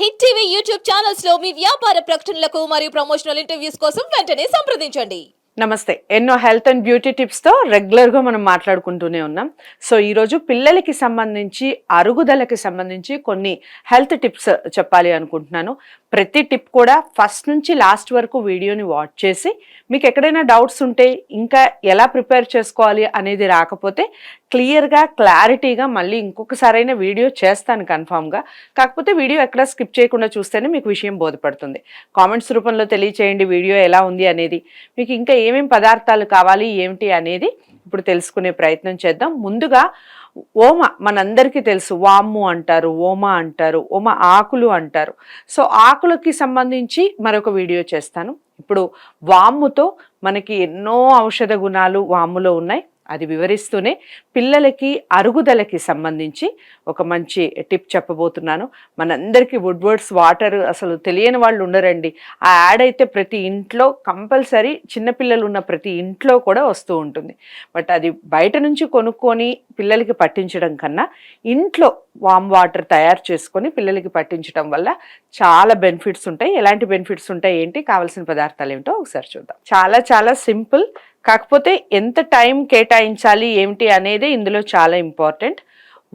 Hit TV YouTube ఛానల్స్లో మీ వ్యాపార ప్రకటనలకు మరియు ప్రమోషనల్ ఇంటర్వ్యూస్ కోసం వెంటనే సంప్రదించండి. నమస్తే. ఎన్నో హెల్త్ అండ్ బ్యూటీ టిప్స్తో రెగ్యులర్గా మనం మాట్లాడుకుంటూనే ఉన్నాం. సో ఈరోజు పిల్లలకి సంబంధించి అరుగుదలకి సంబంధించి కొన్ని హెల్త్ టిప్స్ చెప్పాలి అనుకుంటున్నాను. ప్రతి టిప్ కూడా ఫస్ట్ నుంచి లాస్ట్ వరకు వీడియోని వాచ్ చేసి మీకు ఎక్కడైనా డౌట్స్ ఉంటే ఇంకా ఎలా ప్రిపేర్ చేసుకోవాలి అనేది రాకపోతే క్లియర్గా క్లారిటీగా మళ్ళీ ఇంకొకసారైనా వీడియో చేస్తాను కన్ఫామ్గా. కాకపోతే వీడియో ఎక్కడ స్కిప్ చేయకుండా చూస్తేనే మీకు విషయం బోధపడుతుంది. కామెంట్స్ రూపంలో తెలియచేయండి వీడియో ఎలా ఉంది అనేది. మీకు ఇంకా ఏమేం పదార్థాలు కావాలి ఏమిటి అనేది ఇప్పుడు తెలుసుకునే ప్రయత్నం చేద్దాం. ముందుగా ఓమ మనందరికీ తెలుసు. వామ్ము అంటారు ఓమ అంటారు ఓమ ఆకులు అంటారు. సో ఆకులకి సంబంధించి మరొక వీడియో చేస్తాను. ఇప్పుడు వామ్ముతో మనకి ఎన్నో ఔషధ గుణాలు వాములో ఉన్నాయి. అది వివరిస్తూనే పిల్లలకి అరుగుదలకి సంబంధించి ఒక మంచి టిప్ చెప్పబోతున్నాను. మనందరికీ వుడ్వర్డ్స్ వాటర్ అసలు తెలియని వాళ్ళు ఉండరండి. ఆ యాడ్ అయితే ప్రతి ఇంట్లో కంపల్సరీ చిన్నపిల్లలు ఉన్న ప్రతి ఇంట్లో కూడా వస్తూ ఉంటుంది. బట్ అది బయట నుంచి కొనుక్కొని పిల్లలకి పట్టించడం కన్నా ఇంట్లో వామ్ వాటర్ తయారు చేసుకొని పిల్లలకి పట్టించడం వల్ల చాలా బెనిఫిట్స్ ఉంటాయి. ఎలాంటి బెనిఫిట్స్ ఉంటాయి ఏంటి? కావాల్సిన పదార్థాలు ఏమిటో ఒకసారి చూద్దాం. చాలా చాలా సింపుల్ కాకపోతే ఎంత టైం కేటాయించాలి ఏమిటి అనేది ఇందులో చాలా ఇంపార్టెంట్.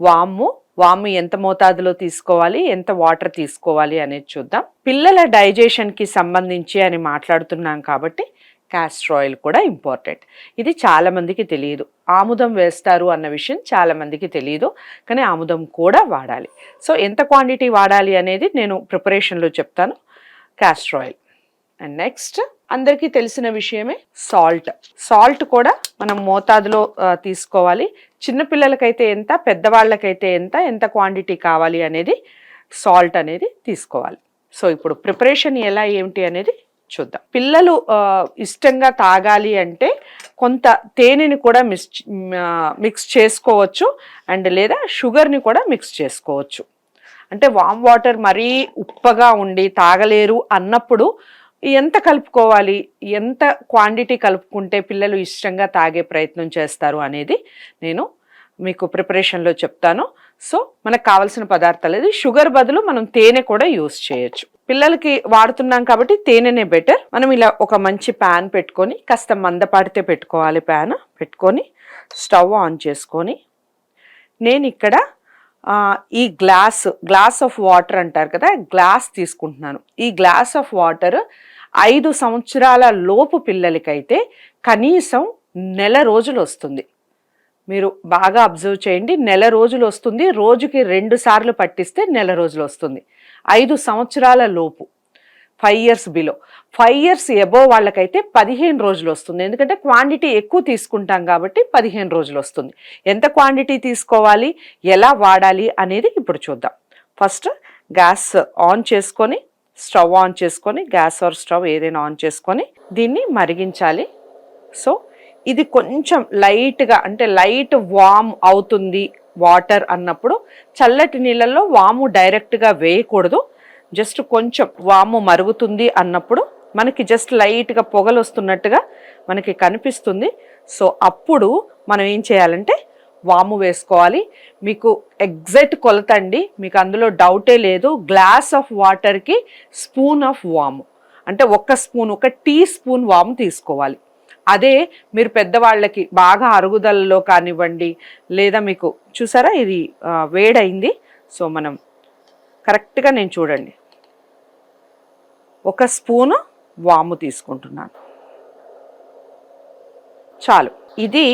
వాము వాము ఎంత మోతాదులో తీసుకోవాలి ఎంత వాటర్ తీసుకోవాలి అనేది చూద్దాం. పిల్లల డైజెషన్కి సంబంధించి అని మాట్లాడుతున్నాం కాబట్టి క్యాస్టర్ ఆయిల్ కూడా ఇంపార్టెంట్. ఇది చాలామందికి తెలియదు. ఆముదం వేస్తారు అన్న విషయం చాలామందికి తెలియదు కానీ ఆముదం కూడా వాడాలి. సో ఎంత క్వాంటిటీ వాడాలి అనేది నేను ప్రిపరేషన్లో చెప్తాను. Castor oil. అండ్ నెక్స్ట్ అందరికీ తెలిసిన విషయమే సాల్ట్. సాల్ట్ కూడా మనం మోతాదులో తీసుకోవాలి. చిన్నపిల్లలకైతే ఎంత పెద్దవాళ్ళకైతే ఎంత ఎంత క్వాంటిటీ కావాలి అనేది సాల్ట్ అనేది తీసుకోవాలి. సో ఇప్పుడు ప్రిపరేషన్ ఎలా ఏమిటి అనేది చూద్దాం. పిల్లలు ఇష్టంగా తాగాలి అంటే కొంత తేనెని కూడా మిక్స్ మిక్స్ చేసుకోవచ్చు అండ్ లేదా షుగర్ని కూడా మిక్స్ చేసుకోవచ్చు. అంటే వామ్ వాటర్ మరీ ఉప్పగా ఉండి తాగలేరు అన్నప్పుడు ఎంత కలుపుకోవాలి? ఎంత క్వాంటిటీ కలుపుకుంటే పిల్లలు ఇష్టంగా తాగే ప్రయత్నం చేస్తారు అనేది నేను మీకు ప్రిపరేషన్లో చెప్తాను. సో మనకు కావాల్సిన పదార్థాలు అది షుగర్ బదులు మనం తేనె కూడా యూస్ చేయొచ్చు. పిల్లలకి వాడుతున్నాం కాబట్టి తేనెనే బెటర్ మనం ఇలా ఒక మంచి ప్యాన్ పెట్టుకొని కాస్త మందపాటితే పెట్టుకోవాలి ప్యాన్ పెట్టుకొని స్టవ్ ఆన్ చేసుకొని నేను ఇక్కడ ఈ గ్లాస్ గ్లాస్ ఆఫ్ వాటర్ అంటారు కదా గ్లాస్ తీసుకుంటున్నాను. ఈ గ్లాస్ ఆఫ్ వాటర్ ఐదు సంవత్సరాల లోపు పిల్లలకైతే కనీసం నెల రోజులు వస్తుంది. మీరు బాగా అబ్జర్వ్ చేయండి నెల రోజులు వస్తుంది. రోజుకి రెండు సార్లు పట్టిస్తే నెల రోజులు వస్తుంది. ఐదు సంవత్సరాల లోపు. Five years below. Five years above వాళ్ళకైతే పదిహేను రోజులు వస్తుంది. ఎందుకంటే క్వాంటిటీ ఎక్కువ తీసుకుంటాం కాబట్టి పదిహేను రోజులు వస్తుంది. ఎంత క్వాంటిటీ తీసుకోవాలి? ఎలా వాడాలి? అనేది ఇప్పుడు చూద్దాం. ఫస్ట్ గ్యాస్ ఆన్ చేసుకొని స్టవ్ ఆన్ చేసుకొని గ్యాస్ ఆర్ స్టవ్ ఏదైనా ఆన్ చేసుకొని దీన్ని మరిగించాలి. సో ఇది కొంచెం లైట్గా అంటే లైట్ వామ్ అవుతుంది వాటర్ అన్నప్పుడు చల్లటి నీళ్ళల్లో వాము డైరెక్ట్గా వేయకూడదు. జస్ట్ కొంచెం వాము మరుగుతుంది అన్నప్పుడు మనకి జస్ట్ లైట్గా పొగలు వస్తున్నట్టుగా మనకి కనిపిస్తుంది. సో అప్పుడు మనం ఏం చేయాలంటే వాము వేసుకోవాలి. మీకు ఎగ్జాక్ట్ కొలతండి మీకు అందులో డౌటే లేదు. గ్లాస్ ఆఫ్ వాటర్కి స్పూన్ ఆఫ్ వాము. అంటే ఒక్క స్పూన్ ఒక టీ స్పూన్ వాము తీసుకోవాలి. అదే మీరు పెద్దవాళ్ళకి బాగా అరుగుదలలో కానివ్వండి లేదా మీకు చూసారా ఇది వేడైంది. సో మనం కరెక్ట్గా నేను చూడండి. ఒక స్పూను వాము తీసుకుంటున్నాను. చాలు. ఇది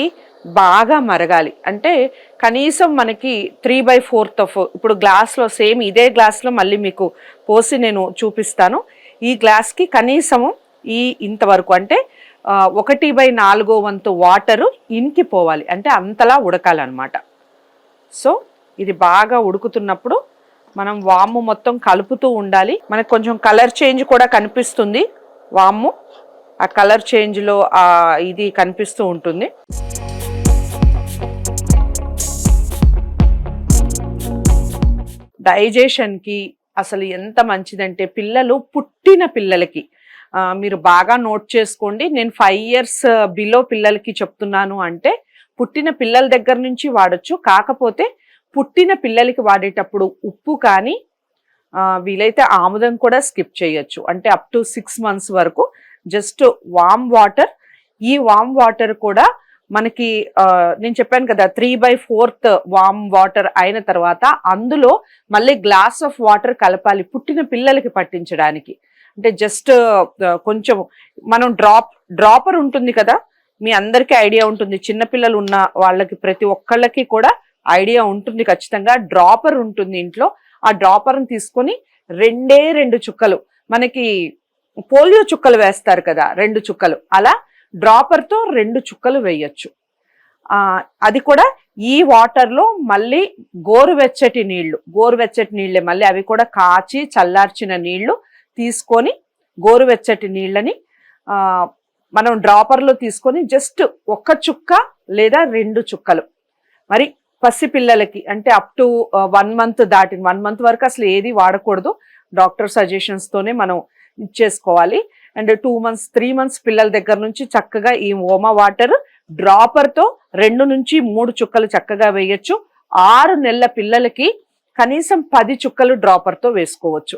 బాగా మరగాలి. అంటే కనీసం మనకి త్రీ బై ఫోర్త్ ఆఫ్ ఇప్పుడు గ్లాస్లో సేమ్ ఇదే గ్లాస్లో మళ్ళీ మీకు పోసి నేను చూపిస్తాను. ఈ గ్లాస్కి కనీసము ఈ ఇంతవరకు అంటే ఒకటి బై నాలుగో వంతు వాటరు ఇంకిపోవాలి. అంటే అంతలా ఉడకాలన్నమాట. సో ఇది బాగా ఉడుకుతున్నప్పుడు మనం వాము మొత్తం కలుపుతూ ఉండాలి. మనకు కొంచెం కలర్ చేంజ్ కూడా కనిపిస్తుంది. వాము ఆ కలర్ చేంజ్లో ఆ ఇది కనిపిస్తూ ఉంటుంది. డైజెషన్కి అసలు ఎంత మంచిదంటే పిల్లలు పుట్టిన పిల్లలకి. మీరు బాగా నోట్ చేసుకోండి. నేను ఫైవ్ ఇయర్స్ బిలో పిల్లలకి చెప్తున్నాను అంటే పుట్టిన పిల్లల దగ్గర నుంచి వాడచ్చు. కాకపోతే పుట్టిన పిల్లలకి వాడేటప్పుడు ఉప్పు కానీ వీలైతే ఆముదం కూడా స్కిప్ చేయొచ్చు. అంటే అప్ టు సిక్స్ మంత్స్ వరకు జస్ట్ వామ్ వాటర్ ఈ వామ్ వాటర్ కూడా మనకి నేను చెప్పాను కదా three by fourth warm water అయిన తర్వాత అందులో మళ్ళీ గ్లాస్ ఆఫ్ వాటర్ కలపాలి పుట్టిన పిల్లలకి పట్టించడానికి. అంటే జస్ట్ కొంచెం మనం డ్రాప్ డ్రాపర్ ఉంటుంది కదా మీ అందరికీ ఐడియా ఉంటుంది. చిన్నపిల్లలు ఉన్న వాళ్ళకి ప్రతి ఒక్కళ్ళకి కూడా ఐడియా ఉంటుంది ఖచ్చితంగా. డ్రాపర్ ఉంటుంది ఇంట్లో. ఆ డ్రాపర్ని తీసుకొని రెండే రెండు చుక్కలు. మనకి పోలియో చుక్కలు వేస్తారు కదా రెండు చుక్కలు. అలా డ్రాపర్తో రెండు చుక్కలు వేయచ్చు. అది కూడా ఈ వాటర్లో మళ్ళీ గోరువెచ్చటి నీళ్ళు. గోరువెచ్చటి నీళ్ళే మళ్ళీ అవి కూడా కాచి చల్లార్చిన నీళ్ళు తీసుకొని గోరువెచ్చటి నీళ్ళని మనం డ్రాపర్లో తీసుకొని జస్ట్ ఒక్క చుక్క లేదా రెండు చుక్కలు. మరి పసి పిల్లలకి అంటే అప్ టు వన్ మంత్ దాటిన వన్ మంత్ వరకు అసలు ఏది వాడకూడదు. డాక్టర్ సజెషన్స్ తోనే మనం ఇచ్చేసుకోవాలి. And two months three months పిల్లల దగ్గర నుంచి చక్కగా ఈ ఓమా వాటర్ డ్రాపర్తో రెండు నుంచి మూడు చుక్కలు చక్కగా వేయచ్చు. ఆరు నెలల పిల్లలకి కనీసం పది చుక్కలు డ్రాపర్తో వేసుకోవచ్చు.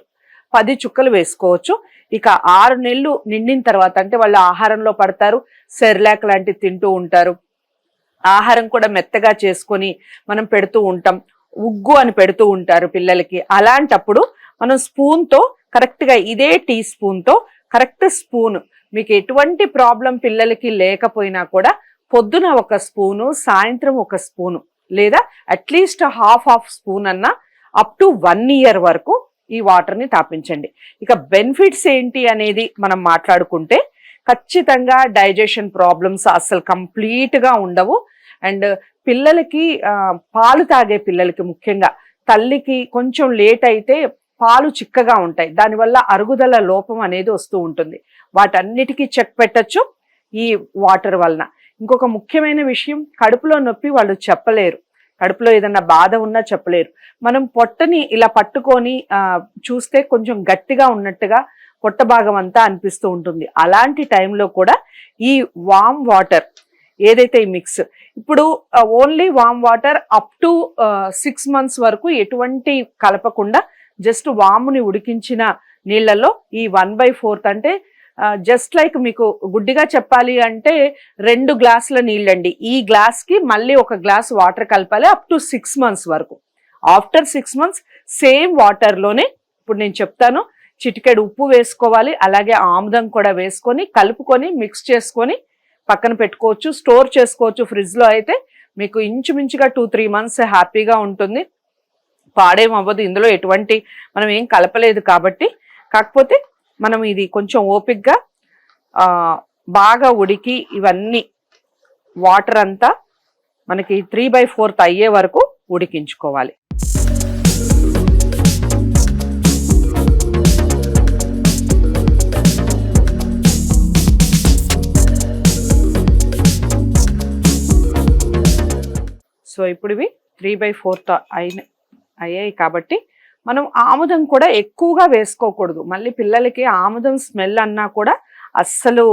పది చుక్కలు వేసుకోవచ్చు. ఇక ఆరు నెలలు నిండిన తర్వాత అంటే వాళ్ళు ఆహారంలో పడతారు సెర్లాక్ లాంటివి తింటూ ఉంటారు. ఆహారం కూడా మెత్తగా చేసుకొని మనం పెడుతూ ఉంటాం. ఉగ్గు అని పెడుతూ ఉంటారు పిల్లలకి. అలాంటప్పుడు మనం స్పూన్తో కరెక్ట్గా ఇదే టీ స్పూన్తో కరెక్ట్ స్పూన్ మీకు ఎటువంటి ప్రాబ్లం పిల్లలకి లేకపోయినా కూడా పొద్దున ఒక స్పూను సాయంత్రం ఒక స్పూను లేదా at least half half spoon అన్న అప్ టు వన్ ఇయర్ వరకు ఈ వాటర్ని తాపించండి. ఇక బెనిఫిట్స్ ఏంటి అనేది మనం మాట్లాడుకుంటే ఖచ్చితంగా డైజెషన్ ప్రాబ్లమ్స్ అసలు కంప్లీట్గా ఉండవు. అండ్ పిల్లలకి పాలు తాగే పిల్లలకి ముఖ్యంగా తల్లికి కొంచెం లేట్ అయితే పాలు చిక్కగా ఉంటాయి. దానివల్ల అరుగుదల లోపం అనేది వస్తూ ఉంటుంది. వాటన్నిటికీ చెక్ పెట్టచ్చు ఈ వాటర్ వలన. ఇంకొక ముఖ్యమైన విషయం కడుపులో నొప్పి వాళ్ళు చెప్పలేరు. కడుపులో ఏదన్నా బాధ ఉన్నా చెప్పలేరు. మనం పొట్టని ఇలా పట్టుకొని చూస్తే కొంచెం గట్టిగా ఉన్నట్టుగా పొట్ట భాగం అంతా అనిపిస్తూ ఉంటుంది. అలాంటి టైంలో కూడా ఈ వామ్ వాటర్ ఏదైతే ఈ మిక్స్ ఇప్పుడు only warm water up to six months వరకు ఎటువంటి కలపకుండా జస్ట్ వాముని ఉడికించిన నీళ్ళల్లో ఈ వన్ బై ఫోర్త్ అంటే జస్ట్ లైక్ మీకు గుడ్డిగా చెప్పాలి అంటే రెండు గ్లాసుల నీళ్ళండి. ఈ గ్లాస్కి మళ్ళీ ఒక గ్లాస్ వాటర్ కలపాలి అప్ టు సిక్స్ మంత్స్ వరకు. ఆఫ్టర్ సిక్స్ మంత్స్ సేమ్ వాటర్లోనే ఇప్పుడు నేను చెప్తాను చిటికెడు ఉప్పు వేసుకోవాలి అలాగే ఆముదం కూడా వేసుకొని కలుపుకొని మిక్స్ చేసుకొని పక్కన పెట్టుకోవచ్చు స్టోర్ చేసుకోవచ్చు ఫ్రిడ్జ్లో అయితే మీకు ఇంచుమించుగా టూ త్రీ మంత్స్ హ్యాపీగా ఉంటుంది. పాడేం అవ్వదు. ఇందులో ఎటువంటి మనం ఏం కలపలేదు కాబట్టి. కాకపోతే మనం ఇది కొంచెం ఓపిక్గా బాగా ఉడికి ఇవన్నీ వాటర్ అంతా మనకి త్రీ బై ఫోర్త్ అయ్యే వరకు ఉడికించుకోవాలి. సో ఇప్పుడు ఇవి త్రీ బై ఫోర్త్ అయిన అయ్యాయి కాబట్టి మనం ఆముదం కూడా ఎక్కువగా వేసుకోకూడదు. మళ్ళీ పిల్లలకి ఆముదం స్మెల్ అన్నా కూడా అస్సలు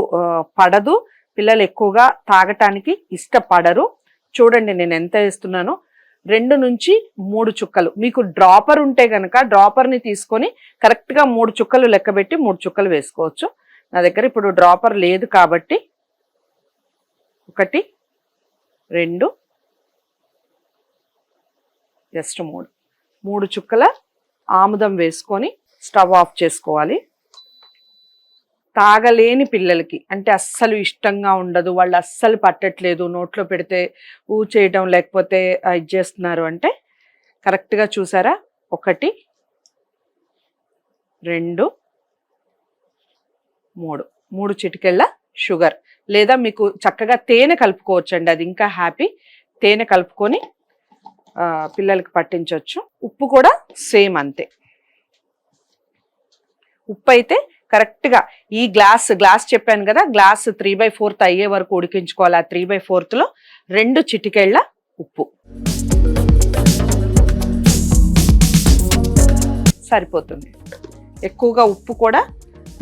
పడదు. పిల్లలు ఎక్కువగా తాగటానికి ఇష్టపడరు. చూడండి నేను ఎంత వేస్తున్నానో. రెండు నుంచి మూడు చుక్కలు. మీకు డ్రాపర్ ఉంటే కనుక డ్రాపర్ని తీసుకొని కరెక్ట్గా మూడు చుక్కలు లెక్కబెట్టి మూడు చుక్కలు వేసుకోవచ్చు. నా దగ్గర ఇప్పుడు డ్రాపర్ లేదు కాబట్టి ఒకటి రెండు జస్ట్ మూడు. మూడు చుక్కల ఆముదం వేసుకొని స్టవ్ ఆఫ్ చేసుకోవాలి. తాగలేని పిల్లలకి అంటే అస్సలు ఇష్టంగా ఉండదు వాళ్ళు అస్సలు పట్టట్లేదు నోట్లో పెడితే ఊ చేయటం లేకపోతే ఇది చేస్తున్నారు అంటే కరెక్ట్గా చూసారా? ఒకటి రెండు మూడు. మూడు చిటికెళ్ళ షుగర్. లేదా మీకు చక్కగా తేనె కలుపుకోవచ్చండి అది ఇంకా హ్యాపీ. తేనె కలుపుకొని పిల్లలకి పట్టించవచ్చు ఉప్పు కూడా సేమ్ అంతే. ఉప్పు అయితే కరెక్ట్గా ఈ గ్లాస్ గ్లాస్ చెప్పాను కదా గ్లాస్ త్రీ బై ఫోర్త్ అయ్యే వరకు ఉడికించుకోవాలి. ఆ త్రీ బై ఫోర్త్లో రెండు చిటికెళ్ళ ఉప్పు. సరిపోతుంది. ఎక్కువగా ఉప్పు కూడా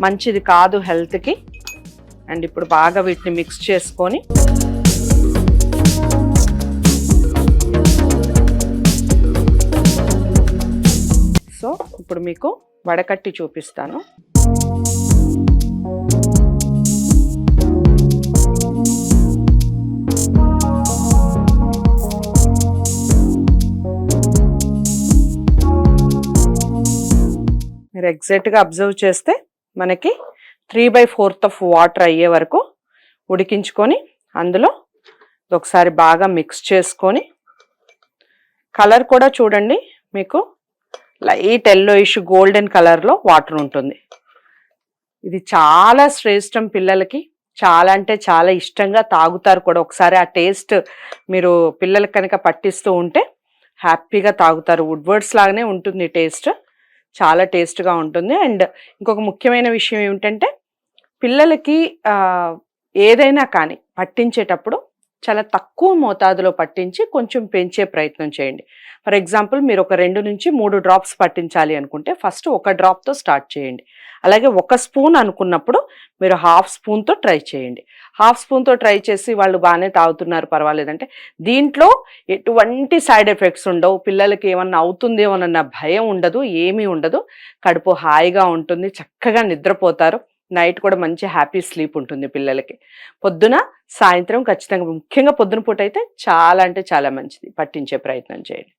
మంచిది కాదు హెల్త్కి. అండ్ ఇప్పుడు బాగా వీటిని మిక్స్ చేసుకొని ఇప్పుడు మీకు వడకట్టి చూపిస్తాను. మీరు ఎగ్జాక్ట్గా అబ్జర్వ్ చేస్తే మనకి three by fourth of water అయ్యే వరకు ఉడికించుకొని అందులో ఒకసారి బాగా మిక్స్ చేసుకొని కలర్ కూడా చూడండి మీకు లైట్ ఎల్లో గోల్డెన్ కలర్లో వాటర్ ఉంటుంది. ఇది చాలా శ్రేష్టం పిల్లలకి. చాలా అంటే చాలా ఇష్టంగా తాగుతారు కూడా. ఒకసారి ఆ టేస్ట్ మీరు పిల్లలకి కనుక పట్టిస్తూ ఉంటే హ్యాపీగా తాగుతారు. వుడ్వర్డ్స్ లాగానే ఉంటుంది టేస్ట్ చాలా టేస్ట్గా ఉంటుంది. అండ్ ఇంకొక ముఖ్యమైన విషయం ఏమిటంటే పిల్లలకి ఏదైనా కానీ పట్టించేటప్పుడు చాలా తక్కువ మోతాదులో పట్టించి కొంచెం పెంచే ప్రయత్నం చేయండి. ఫర్ ఎగ్జాంపుల్ మీరు ఒక రెండు నుంచి మూడు డ్రాప్స్ పట్టించాలి అనుకుంటే ఫస్ట్ ఒక డ్రాప్తో స్టార్ట్ చేయండి. అలాగే ఒక స్పూన్ అనుకున్నప్పుడు మీరు హాఫ్ స్పూన్తో ట్రై చేయండి. హాఫ్ స్పూన్తో ట్రై చేసి వాళ్ళు బాగానే తాగుతున్నారు పర్వాలేదంటే దీంట్లో ఎటువంటి సైడ్ ఎఫెక్ట్స్ ఉండవు. పిల్లలకి ఏమన్నా అవుతుందేమోనన్న భయం ఉండదు ఏమీ ఉండదు. కడుపు హాయిగా ఉంటుంది చక్కగా నిద్రపోతారు. నైట్ కూడా మంచి హ్యాపీ స్లీప్ ఉంటుంది పిల్లలకి. పొద్దున సాయంత్రం ఖచ్చితంగా ముఖ్యంగా పొద్దున పూట అయితే చాలా అంటే చాలా మంచిది. పట్టించే ప్రయత్నం చేయండి.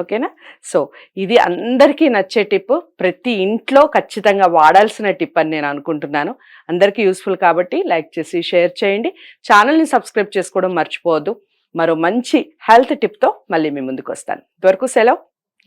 ఓకేనా? సో ఇది అందరికీ నచ్చే టిప్. ప్రతి ఇంట్లో ఖచ్చితంగా వాడాల్సిన టిప్ అని నేను అనుకుంటున్నాను. అందరికీ యూస్ఫుల్ కాబట్టి లైక్ చేసి షేర్ చేయండి. ఛానల్ని సబ్స్క్రైబ్ చేసుకోవడం మర్చిపోవద్దు. మరో మంచి హెల్త్ టిప్తో మళ్ళీ మీ ముందుకు వస్తాను. ఇదివరకు సెలవు.